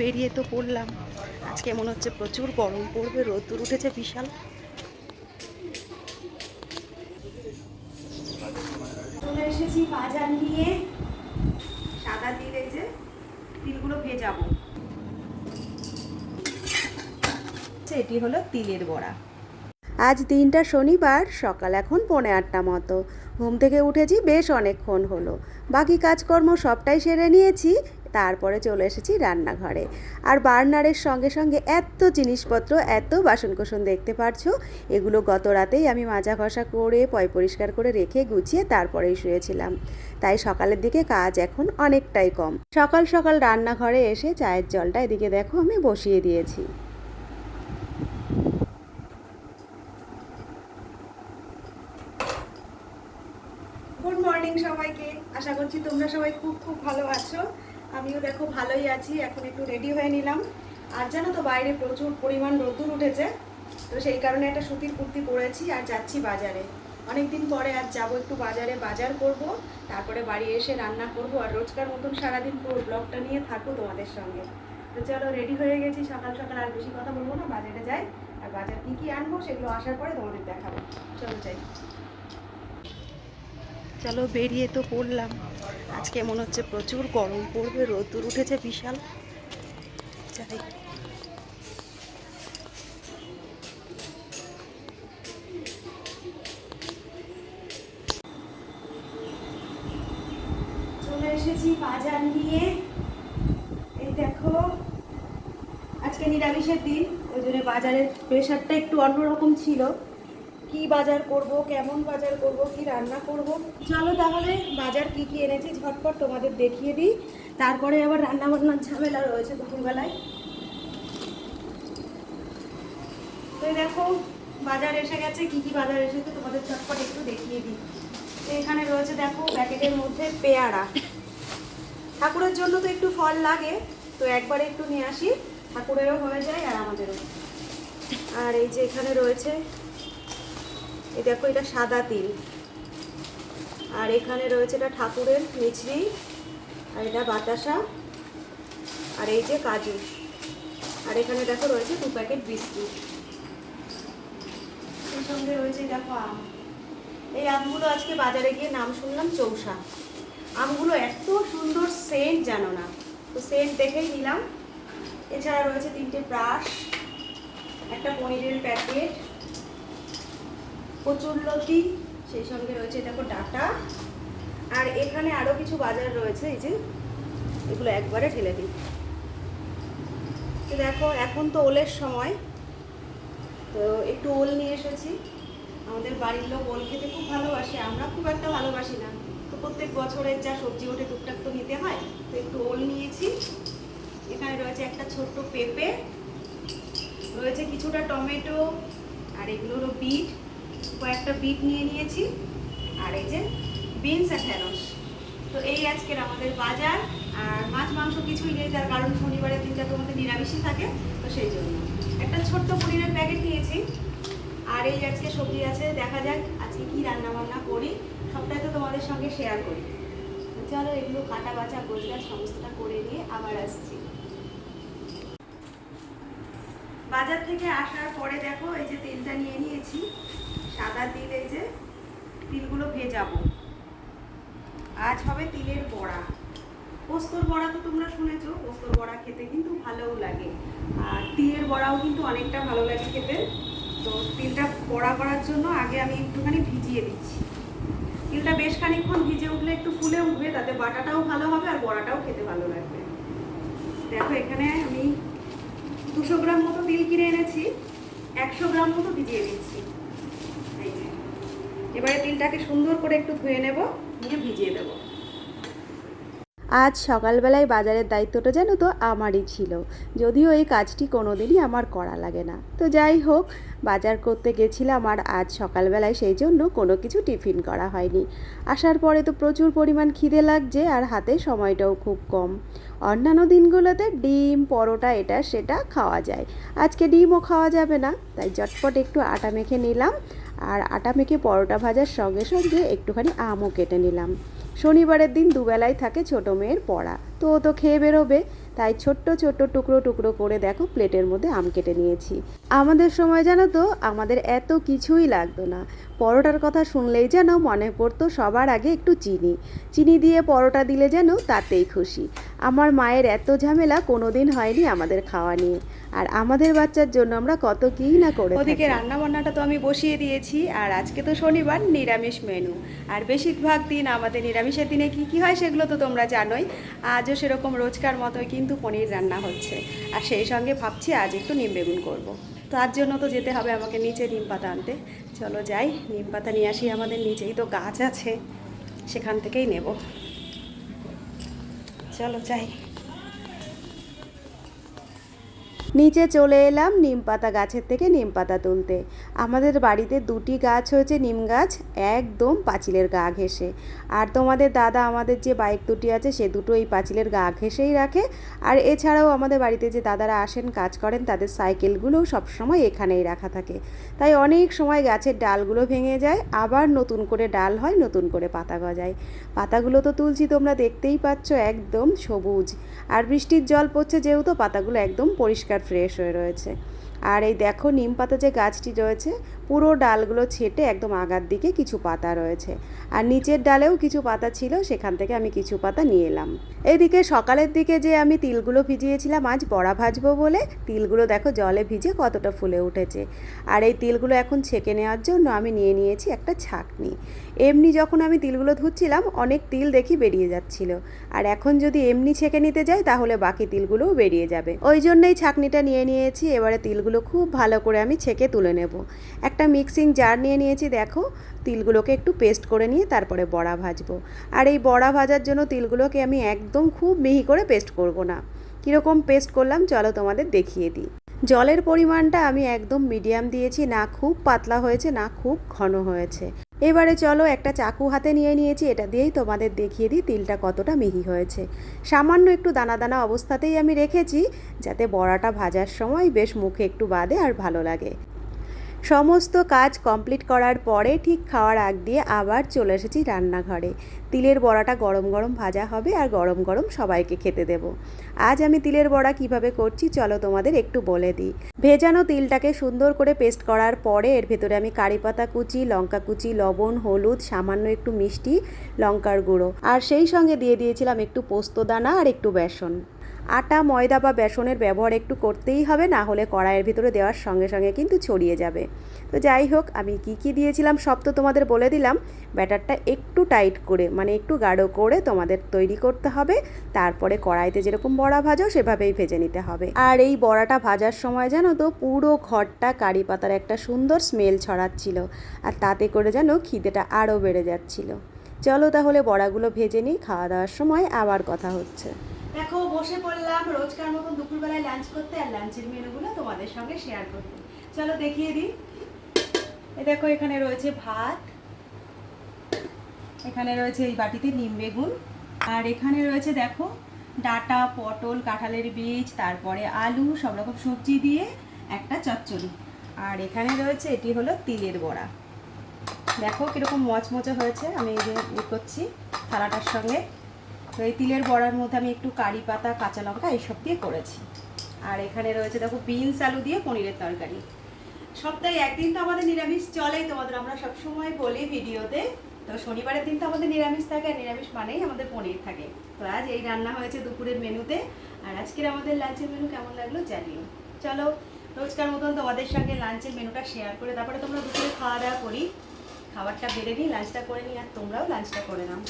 বেরিয়ে তো পড়লাম। আজকে মনে হচ্ছে প্রচুর গরম পড়বে, রোদ্দুর উঠেছে বিশাল। চলে এসেছি বাজার নিয়ে। সাদা তিল যে তিলগুলো ভেজাবো। এটি হলো তিলের বড়া। আজ দিনটা শনিবার, সকাল এখন পৌনে আটটা মতো। ঘুম থেকে উঠেছি বেশ অনেকক্ষণ হলো। বাকি কাজকর্ম সবটাই সেরে নিয়েছি। তারপরে চলে এসেছি রান্নাঘরে। আর বার্নারের সঙ্গে সঙ্গে এত জিনিসপত্র, এত বাসনকোসন দেখতে পারছ? এগুলো গত রাতেই আমি মাজা ঘষা করে, পয় পরিষ্কার করে রেখে গুছিয়ে তারপরেই শুয়েছিলাম। তাই সকালের দিকে কাজ এখন অনেকটাই কম। সকাল সকাল রান্নাঘরে এসে চায়ের জলটা এদিকে দেখো, আমি বসিয়ে দিয়েছি। গুড মর্নিং সবাইকে। আশা করছি তোমরা সবাই খুব খুব ভালো আছো। আমিও দেখো ভালোই আছি, এখন একটু রেডি হয়ে নিলাম। আর জানো তো বাইরে প্রচুর পরিমাণ রোদ্দুর উঠেছে, তো সেই কারণে একটা সুতির কুর্তি পরেছি আর যাচ্ছি বাজারে। অনেকদিন পরে আজ যাব একটু বাজারে, বাজার করব, তারপরে বাড়ি এসে রান্না করব, আর রোজকার মতন সারাদিন পুরো ব্লগটা নিয়ে থাকব তোমাদের সঙ্গে। তো চলো রেডি হয়ে গেছি, সকাল সকাল আর বেশি কথা বলব না, বাজারে যাই, আর বাজার কী কী আনব সেগুলো আসার পরে তোমাদের দেখাবো। চলো যাই। চলো বেরিয়ে তো পড়লাম। আজকে মনে হচ্ছে প্রচুর গরম পড়বে, রোদ্দুর উঠেছে বিশাল। যাই। চলে এসেছি বাজার নিয়ে। এই দেখো, আজকে নিরামিষের দিন, ওই জন্য বাজারের প্রেশারটা একটু অন্যরকম ছিল। কি বাজার করব, কেমন বাজার করব, কি রান্না করব? চলো তাহলে বাজার কি কি এনেছি ঝটপট তোমাদের দেখিয়ে দিই। তারপরে আবার রান্না বান্নার ঝামেলা রয়েছে দুপুরবেলায়। তো দেখো, বাজার এসে গেছে, কি কি বাজার এসেছে তোমাদের ঝটপট একটু দেখিয়ে দিই। তো এখানে রয়েছে দেখো, প্যাকেটের মধ্যে পেয়ারা। ঠাকুরের জন্য তো একটু ফল লাগে, তো একবারে একটু নিয়ে আসি। ঠাকুরেরও হয়ে যায় আর আমাদেরও। আর এই যে এখানে রয়েছে এই দেখো, এটা সাদা তিল। আর এখানে রয়েছে এটা ঠাকুরের মিছরি, আর এটা বাতাসা, আর এই যে কাজু। আর এখানে দেখো রয়েছে দু প্যাকেট বিস্কুট। এর সঙ্গে রয়েছে দেখো আম। এই আমগুলো আজকে বাজারে গিয়ে নাম শুনলাম চৌসা আমগুলো এত সুন্দর সেন্ট জানো না। তো সেন্ট দেখেই নিলাম। এছাড়া রয়েছে তিনটে ব্রাশ, একটা পনিরের প্যাকেট কচুরলতি সেই সঙ্গে রয়েছে, দেখো ডাটা। আর এখানে আরও কিছু বাজার রয়েছে, এই যে এগুলো একবারে ঢেলে দিই। দেখো, এখন তো ওলের সময়। তো একটু ওল নিয়ে এসেছি। আমাদের বাড়ির লোক ওল খেতে খুব ভালোবাসে, আমরা খুব একটা ভালোবাসি না। তো প্রত্যেক বছরের যা সবজি ওঠে, টুকটাক তো নিতে হয়। তো একটু ওল নিয়েছি। এখানে রয়েছে একটা ছোট্ট পেঁপে, রয়েছে কিছুটা টমেটো, আর এগুলো হলো বিট কয়েকটা বিট নিয়ে নিয়েছি, আর এই যে বিনস আর ঢ্যাঁড়স তো এই আজকের আমাদের বাজার, আর মাছ, মাংস কিছুই নেই তার কারণ শনিবারের দিনটা তোমাদের নিরামিষই থাকে, তো সেই জন্য। একটা ছোট্ট পনিরের প্যাকেট নিয়েছি, আর এই আজকে সবজি আছে, দেখা যাক আজকে কি রান্না বান্না করি, সবটাই তো তোমাদের সঙ্গে শেয়ার করি। চলো এগুলো কাটা বাছা গোজগাছ সমস্তটা করে নিয়ে আবার আসছি। বাজার থেকে আসার পরে দেখো, এই যে তেলটা নিয়ে নিয়েছি। সাদা তিল, এই যে তিলগুলো ভেজাবো। আজ হবে তিলের বড়া। পোস্তর বড়া তো তোমরা শুনেছো, পোস্তর বড়া খেতে কিন্তু ভালোও লাগে। আর তিলের বড়াও কিন্তু অনেকটা ভালো লাগে খেতে। তো তিলটা বড়া করার জন্য আগে আমি একটুখানি ভিজিয়ে দিচ্ছি। তিলটা বেশ খানিকক্ষণ ভিজে উঠলে একটু ফুলে উঠবে, তাতে বাটাটাও ভালো হবে আর বড়াটাও খেতে ভালো লাগবে। দেখো, এখানে আমি দুশো গ্রাম মতো তিল কিনে এনেছি। একশো গ্রাম মতো ভিজিয়ে দিচ্ছি। এবারে তিলটাকে সুন্দর করে একটু ধুয়ে নেব নিয়ে ভিজিয়ে দেবো। আজ সকালবেলায় বাজারের দায়িত্বটা যেন তো আমারই ছিল। যদিও এই কাজটি কোনোদিনই আমার করা লাগে না। তো যাই হোক, বাজার করতে গেছিলাম আর আজ সকালবেলায় সেই জন্য কোনো কিছু টিফিন করা হয়নি। আসার পরে তো প্রচুর পরিমাণ খিদে লাগছে আর হাতে সময়টাও খুব কম। অন্যান্য দিনগুলোতে ডিম, পরোটা, এটা, সেটা খাওয়া যায়। আজকে ডিমও খাওয়া যাবে না, তাই চটপট একটু আটা মেখে নিলাম। আর আটা মেখে পরোটা ভাজার সঙ্গে সঙ্গে একটুখানি আমও কেটে নিলাম। শনিবারের দিন দুবেলায় থাকে ছোটো মেয়ের পড়া, তো ও তো খেয়ে বেরোবে। তাই ছোট্ট ছোট্ট টুকরো টুকরো করে দেখো প্লেটের মধ্যে আম কেটে নিয়েছি। আমাদের সময় জানো তো, আমাদের এত কিছুই লাগতো না। পরোটার কথা শুনলেই যেন মনে পড়তো সবার আগে একটু চিনি। চিনি দিয়ে পরোটা দিলে যেন তাতেই খুশি। আমার মায়ের এত ঝামেলা কোনোদিন হয়নি আমাদের খাওয়া নিয়ে। আর আমাদের বাচ্চার জন্য আমরা কত কী না করে ওদিকে। রান্না বান্নাটা তো আমি বসিয়ে দিয়েছি আর আজকে তো শনিবার নিরামিষ মেনু। আর বেশিরভাগ দিন আমাদের নিরামিষের দিনে কি কি হয় সেগুলো তো তোমরা জানোই। আজও সেরকম রোজকার মতোই কিন্তু পনির রান্না হচ্ছে। আর সেই সঙ্গে ভাবছি আজ একটু নিম বেগুন করব। তার জন্য তো যেতে হবে আমাকে নিচে নিম পাতা আনতে। চলো যাই নিম পাতা নিয়ে আসি আমাদের নিচেই তো গাছ আছে। সেখান থেকেই নেব। চলো যাই। নিচে চলে এলাম নিম পাতা গাছের থেকে নিম পাতা তুলতে। আমাদের বাড়িতে দুটি গাছ হয়েছে নিম গাছ, একদম পাঁচিলের গা ঘেঁষে। আর তোমাদের দাদা, আমাদের যে বাইক দুটি আছে, সে দুটো এই পাঁচিলের গা ঘেঁষেই রাখে। আর এছাড়াও আমাদের বাড়িতে যে দাদারা আসেন, কাজ করেন, তাদের সাইকেলগুলোও সবসময় এখানেই রাখা থাকে। তাই অনেক সময় গাছের ডালগুলো ভেঙে যায়, আবার নতুন করে ডাল হয়, নতুন করে পাতা গজায়। পাতাগুলো তো তুলছি, তোমরা দেখতেই পাচ্ছ, একদম সবুজ। আর বৃষ্টির জল পড়ছে যেহেতু, পাতাগুলো একদম পরিষ্কার ফ্রেশ হয়ে রয়েছে। আর এই দেখো নিম পাতা যে গাছটি রয়েছে পুরো ডালগুলো ছেটে একদম আগার দিকে কিছু পাতা রয়েছে। আর নিচের ডালেও কিছু পাতা ছিল, সেখান থেকে আমি কিছু পাতা নিয়ে এলাম। এদিকে সকালের দিকে যে আমি তিলগুলো ভিজিয়েছিলাম, আজ বড়া ভাজবো বলে, তিলগুলো দেখো জলে ভিজে কতটা ফুলে উঠেছে। আর এই তিলগুলো এখন ছেঁকে নেওয়ার জন্য আমি নিয়ে নিয়েছি একটা ছাকনি। এমনি যখন আমি তিলগুলো ধুচ্ছিলাম, অনেক তিল দেখি বেরিয়ে যাচ্ছিল। আর এখন যদি এমনি ছেঁকে নিতে যাই, তাহলে বাকি তিলগুলোও বেরিয়ে যাবে। ওই জন্যই ছাকনিটা নিয়ে নিয়েছি, এবারে তিলগুলো খুব ভালো করে আমি ছেঁকে তুলে নেব। একটা মিক্সিং জার নিয়ে নিয়েছি, দেখো। তিলগুলোকে একটু পেস্ট করে নিয়ে তারপরে বড়া ভাজবো। আর এই বড়া ভাজার জন্য তিলগুলোকে আমি একদম খুব মিহি করে পেস্ট করব না। কীরকম পেস্ট করলাম, চলো তোমাদের দেখিয়ে দিই। জলের পরিমাণটা আমি একদম মিডিয়াম দিয়েছি, না খুব পাতলা হয়েছে, না খুব ঘন হয়েছে। এবারে চলো একটা চাকু হাতে নিয়ে নিয়েছি, এটা দিয়েই তোমাদের দেখিয়ে দিই তিলটা কতটা মিহি হয়েছে। সামান্য একটু দানা দানা অবস্থাতেই আমি রেখেছি, যাতে বড়াটা ভাজার সময় বেশ মুখে একটু বাদে আর ভালো লাগে। সমস্ত কাজ কমপ্লিট করার পরে ঠিক খাওয়ার আগ দিয়ে আবার চলে এসেছি রান্নাঘরে। তিলের বড়াটা গরম গরম ভাজা হবে আর গরম গরম সবাইকে খেতে দেব। আজ আমি তিলের বড়া কীভাবে করছি চলো তোমাদের একটু বলে দিই। ভেজানো তিলটাকে সুন্দর করে পেস্ট করার পরে এর ভেতরে আমি কারি পাতা কুচি, লঙ্কা কুচি, লবণ, হলুদ, সামান্য একটু মিষ্টি, লঙ্কার গুঁড়ো। আর সেই সঙ্গে দিয়ে দিয়েছিলাম একটু পোস্ত দানা আর একটু বেসন। আটা, ময়দা বা বেসনের ব্যবহার একটু করতেই হবে, না হলে কড়াইয়ের ভিতরে দেওয়ার সঙ্গে সঙ্গে কিন্তু ছড়িয়ে যাবে। তো যাই হোক, আমি কি কি দিয়েছিলাম সব তো তোমাদের বলে দিলাম। ব্যাটারটা একটু টাইট করে মানে একটু গাঢ় করে তোমাদের তৈরি করতে হবে। তারপরে কড়াইতে যেরকম বড়া ভাজো, সেভাবেই ভেজে নিতে হবে। আর এই বড়াটা ভাজার সময় জানো তো, পুরো ঘরটা কারি পাতার একটা সুন্দর স্মেল ছড়াচ্ছিল। আর তাতে করে যেন খিদেটা আরও বেড়ে যাচ্ছিল। চলো তাহলে বড়াগুলো ভেজে নিই, খাওয়া দাওয়ার সময় আবার কথা হচ্ছে। দেখো, বসে পড়লাম, রোজকার মতন দুপুরবেলায় লাঞ্চ করতে আর লাঞ্চের মেনুগুলো তোমাদের সঙ্গে শেয়ার করতে। চলো দেখিয়ে দিই। এই দেখো, এখানে রয়েছে ভাত, এখানে রয়েছে এই বাটিতে নিম বেগুন, আর এখানে রয়েছে দেখো, ডাটা, পটল, কাঁঠালের বীজ, তারপরে আলু, সব রকম সবজি দিয়ে একটা চচ্চড়ি। আর এখানে রয়েছে, এটি হলো তিলের বড়া। দেখো কীরকম মচমচে হয়েছে, আমি এই যে করছি থালাটার সঙ্গে। তো এই তিলের বড়ার মধ্যে আমি একটু কারি পাতা, কাঁচা লঙ্কা এইসব দিয়ে করেছি। আর এখানে রয়েছে, দেখো, বিনস আলু দিয়ে পনিরের তরকারি। সপ্তাহে একদিন তো আমাদের নিরামিষ চলেই তোমাদের, আমরা সবসময় বলি ভিডিওতে, তো শনিবারের দিন তো আমাদের নিরামিষ থাকে, আর নিরামিষ মানেই আমাদের পনির থাকে। তো আজ এই রান্না হয়েছে দুপুরের মেনুতে, আর আজকের আমাদের লাঞ্চের মেনু কেমন লাগল জানিও। চলো, রোজকার মতন তোমাদের সঙ্গে লাঞ্চের মেনুটা শেয়ার করে, তারপরে তোমরা দুপুরে খাওয়া দাওয়া করি। খাবারটা বেড়ে নিই, লাঞ্চটা করে নিই, আর তোমরাও লাঞ্চটা করে নাও।